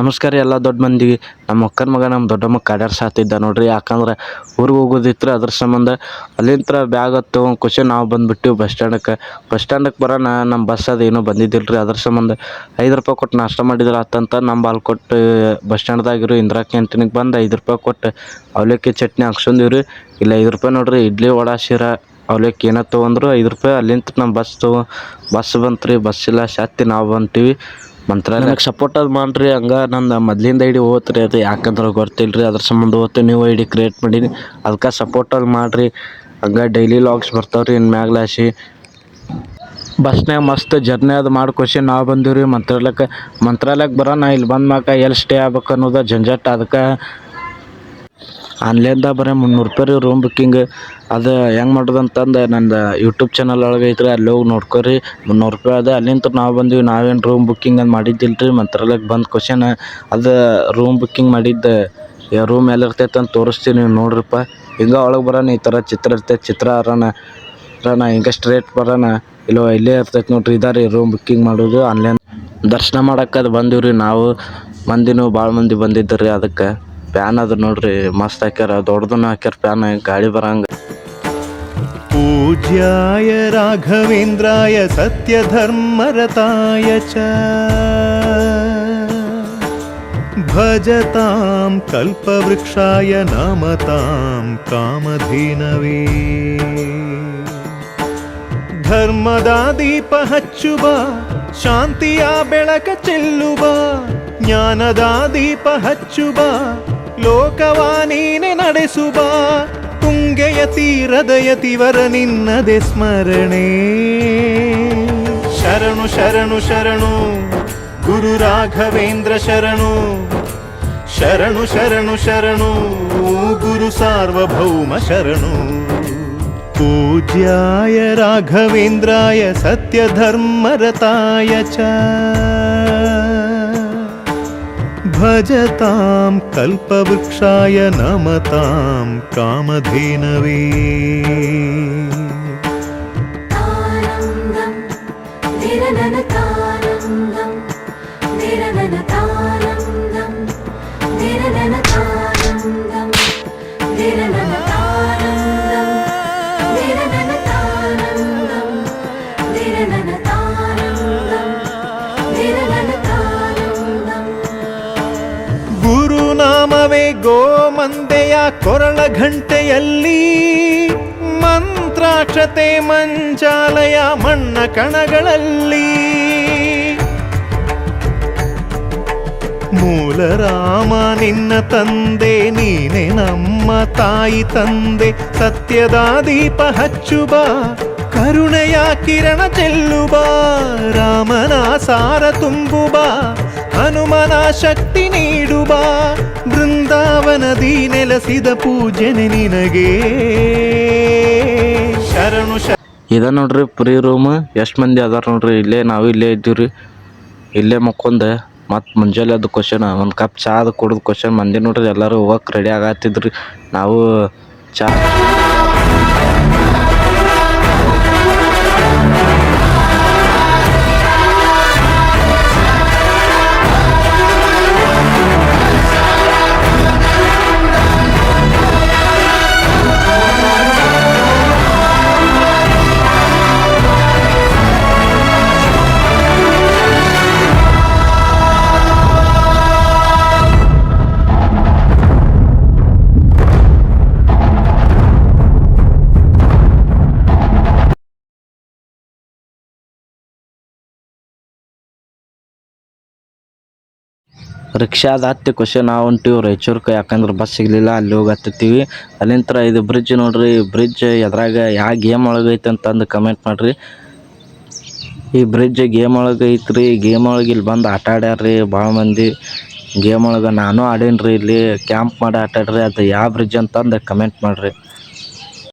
ನಮಸ್ಕಾರ ಎಲ್ಲ ದೊಡ್ಡ ಮಂದಿಗೆ ನಮ್ಮ ಅಕ್ಕನ ಮಗ, ನಮ್ಮ ದೊಡ್ಡಮ್ಮ ಕಾಡ್ಯಾರ ಸಾತಿದ್ದ ನೋಡ್ರಿ. ಯಾಕಂದ್ರೆ ಊರಿಗೆ ಹೋಗೋದಿತ್ತು ಅದ್ರ ಸಂಬಂಧ ಅಲ್ಲಿಂತ್ರ ಬ್ಯಾಗ್ ಹತ್ತು ಖುಷಿ ನಾವು ಬಂದುಬಿಟ್ಟಿವಿ ಬಸ್ ಸ್ಟ್ಯಾಂಡಕ್ಕೆ ಬಸ್ ಸ್ಟ್ಯಾಂಡಕ್ಕೆ ಬರೋಣ ನಮ್ಮ ಬಸ್ ಅದು ಏನೂ ರೀ ಅದ್ರ ಸಂಬಂಧ ಐದು ರೂಪಾಯಿ ಕೊಟ್ಟು ನಾಷ್ಟ ಮಾಡಿದ್ರೆ ಆತಂತ ನಮ್ಮ ಬಾಲ್ ಕೊಟ್ಟು ಬಸ್ ಸ್ಟ್ಯಾಂಡ್ದಾಗಿರೋ ಇಂದಿರಾ ಕ್ಯಾಂಟೀನಿಗೆ ಬಂದು ಐದು ರೂಪಾಯಿ ಕೊಟ್ಟು ಅವಲಕ್ಕಿ ಚಟ್ನಿ ಹಾಕ್ಸಂದಿವ್ರಿ ಇಲ್ಲಿ ಐದು ರೂಪಾಯಿ ನೋಡ್ರಿ, ಇಡ್ಲಿ, ವಡೆ, ಶಿರಾ, ಅವಲಕ್ಕಿ ಏನೋ ತೊಗೊಂಡ್ರು ಐದು ರೂಪಾಯಿ. ಅಲ್ಲಿಂತ ನಮ್ಮ ಬಸ್ ತೊಗೊ ಬಸ್ ಬಂತು ರೀ ಬಸ್ ಇಲ್ಲ ಶಾತಿ ನಾವು ಬಂತೀವಿ. ಮಂತ್ರಾಲಯಕ್ಕೆ ಸಪೋರ್ಟ್ ಅದು ಮಾಡ್ರಿ, ಹಂಗೆ ನಂದು ಮೊದ್ಲಿಂದ ಐ ಡಿ ಹೋತ್ರಿ, ಅದು ಯಾಕಂದ್ರೆ ಗೊತ್ತಿಲ್ಲ ರೀ ಅದ್ರ ಸಂಬಂಧ ಓದ್ತೀವಿ ನೀವು ಐ ಡಿ ಕ್ರಿಯೇಟ್ ಮಾಡೀನಿ ಅದಕ್ಕೆ ಸಪೋರ್ಟ್ ಅದು ಮಾಡಿರಿ. ಹಂಗೆ ಡೈಲಿ ಲಾಗ್ಸ್ ಬರ್ತಾವೆ ರೀ ಇನ್ನು ಮ್ಯಾಗ್ಲಾಸಿ ಬಸ್ನ್ಯಾಗ ಮಸ್ತ್ ಜರ್ನಿ ಅದು ಮಾಡ್ಕೊಸಿ ನಾವು ಬಂದೀವಿ ರೀ ಮಂತ್ರಾಲಯಕ್ಕೆ ಮಂತ್ರಾಲಯಕ್ಕೆ ಬರೋಣ ಇಲ್ಲಿ ಬಂದ ಮ್ಯಾಕ ಎಲ್ಲಿ ಸ್ಟೇ ಆಗ್ಬೇಕು ಅನ್ನೋದು ಜಂಜಾಟ ಅದಕ್ಕೆ ಆನ್ಲೈನ್ದಾಗ ಬರೀ ಮುನ್ನೂರು ರೂಪಾಯಿ ರೀ ರೂಮ್ ಬುಕ್ಕಿಂಗ್ ಅದು ಹೆಂಗೆ ಮಾಡೋದು ಅಂತಂದು ನಂದು ಯೂಟ್ಯೂಬ್ ಚಾನಲ್ ಒಳಗೆ ಐತ್ರಿ, ಅಲ್ಲಿ ಹೋಗಿ ನೋಡ್ಕೊರಿ. ಮುನ್ನೂರು ರೂಪಾಯಿ ಅದ ಅಲ್ಲಿಂದ ನಾವು ಬಂದೀವಿ, ನಾವೇನು ರೂಮ್ ಬುಕ್ಕಿಂಗ್ ಅದು ಮಾಡಿದ್ದಿಲ್ಲ ರೀ ಮಂತ್ರಾಲಯಕ್ಕೆ ಬಂದು ಕ್ವಶನ್ ಅದು ರೂಮ್ ಬುಕ್ಕಿಂಗ್ ಮಾಡಿದ್ದು ರೂಮ್ ಎಲ್ಲಿ ಇರ್ತೈತೆ ಅಂತ ತೋರಿಸ್ತೀನಿ ನೀವು ನೋಡ್ರಪ್ಪ. ಹಿಂಗೆ ಒಳಗೆ ಬರೋಣ ಈ ಥರ ಚಿತ್ರ ಇರ್ತೈತೆ, ಚಿತ್ರ ಅರಣ ಅರಣ ಹಿಂಗೆ ಸ್ಟ್ರೇಟ್ ಬರೋಣ ಇಲ್ಲೋ ಇಲ್ಲೇ ಇರ್ತೈತೆ ನೋಡ್ರಿ ಇದಾರೆ ರೂಮ್ ಬುಕ್ಕಿಂಗ್ ಮಾಡೋದು, ಆನ್ಲೈನ್. ದರ್ಶನ ಮಾಡಕ್ಕೆ ಅದು ಬಂದೀವಿ ರೀ ನಾವು ಮಂದಿನೂ ಭಾಳ ಮಂದಿ ಬಂದಿದ್ದು ರೀ ಅದಕ್ಕೆ. ಫ್ಯಾನ್ ಅದ ನೋಡ್ರಿ, ಮಸ್ತ್ ಹಾಕ್ಯಾರ, ದೊಡ್ಡದನ್ನ ಹಾಕ್ಯಾರ ಫ್ಯಾನ್ ಗಾಳಿ ಬರಂಗ. ಪೂಜ್ಯಾಯ ರಾಘವೇಂದ್ರಾಯ ಸತ್ಯ ಧರ್ಮರತಾಯ ಚ. ಭಜತಾಂ ಕಲ್ಪವೃಕ್ಷಾಯ ನಾಮತಾಂ ಕಾಮಧೇನವೇ. ಧರ್ಮದ ದೀಪ ಹಚ್ಚುವ, ಶಾಂತಿಯ ಬೆಳಕ ಚೆಲ್ಲುವ, ಜ್ಞಾನದ ದೀಪ ಹಚ್ಚುವ ಲೋಕವ ನೀನೆ ನಡೆಸುವ ತುಂಗೆಯ ತೀರದ ಯತಿವರ ನಿನ್ನದೆ ಸ್ಮರಣೆ ಶರಣು ಶರಣು ಶರಣು ಗುರು ರಾಘವೇಂದ್ರ ಶರಣು ಶರಣು ಶರಣು ಶರಣು ಗುರು ಸಾರ್ವಭೌಮ ಶರಣು पूज्याय राघवेन्द्राय सत्यधर्मरताय च भजतां कल्पवृक्षाय नमतां कामधेनवे तानन्दं निरननतानन्दं निरननतानन्दं ಕೊರಳ ಘಂಟೆಯಲ್ಲಿ ಮಂತ್ರಾಕ್ಷತೆ ಮಂಚಾಲಯ ಮಣ್ಣ ಕಣಗಳಲ್ಲಿ. ಮೂಲ ರಾಮ ನಿನ್ನ ತಂದೆ, ನೀನೆ ನಮ್ಮ ತಾಯಿ ತಂದೆ, ಸತ್ಯದ ದೀಪ ಬಾ ಕರುಣೆಯ ಕಿರಣ ಚೆಲ್ಲುಬ, ರಾಮನ ಸಾರ ತುಂಬುವ ಹನುಮನ ಶಕ್ತಿ ನೀಡುವ ಬೃಂದಾವನದಿ ನೆಲೆಸಿದ ಪೂಜನೆ ನಿನಗೆ. ಶರಣು ಇದ ನೋಡ್ರಿ ಪ್ರಿ ರೂಮ್, ಎಷ್ಟು ಮಂದಿ ಅದಾರ ನೋಡ್ರಿ? ಇಲ್ಲೇ ನಾವು ಇಲ್ಲೇ ಇದ್ದೀವಿ ರೀ ಇಲ್ಲೇ ಮಕ್ಕೊಂದೆ, ಮತ್ತು ಮುಂಜಾನೆ ಅದು ಕ್ವಶನ್ ಒಂದು ಕಪ್ ಚಾ ಅದು ಕುಡಿದು ಕ್ವಶನ್ ಮಂದಿ ನೋಡ್ರಿ, ಎಲ್ಲರೂ ಹೋಗಕ್ಕೆ ರೆಡಿ ಆಗತ್ತಿದ್ರಿ ನಾವು ಚಾ ರಿಕ್ಷಾದ ಹತ್ತಿ ಖುಷಿ ನಾವು ಹೊಂಟೀವಿ ರಾಯಚೂರ್ಗೆ ಯಾಕಂದ್ರೆ ಬಸ್ ಸಿಗಲಿಲ್ಲ, ಅಲ್ಲಿ ಹೋಗಿ ಹತ್ತತ್ತೀವಿ. ಅಲ್ಲಿಂತ್ರ ಇದು ಬ್ರಿಡ್ಜ್ ನೋಡ್ರಿ. ಬ್ರಿಡ್ಜ್ ಎದ್ರಾಗ ಯಾವ ಗೇಮ್ ಒಳಗೆ ಐತೆ ಅಂತಂದು ಕಮೆಂಟ್ ಮಾಡಿರಿ. ಈ ಬ್ರಿಡ್ಜ್ ಗೇಮ್ ಒಳಗೆ ಐತ್ರಿ. ಗೇಮ್ ಒಳಗೆ ಇಲ್ಲಿ ಬಂದು ಆಟ ಆಡ್ಯಾರ್ರಿ ಭಾಳ ಮಂದಿ. ಗೇಮ್ ಒಳಗೆ ನಾನು ಆಡೀನಿ ರೀ ಇಲ್ಲಿ. ಕ್ಯಾಂಪ್ ಮಾಡಿ ಆಟ ಆಡ್ರಿ. ಅದು ಯಾವ ಬ್ರಿಡ್ಜ್ ಅಂತಂದು ಕಮೆಂಟ್ ಮಾಡಿರಿ.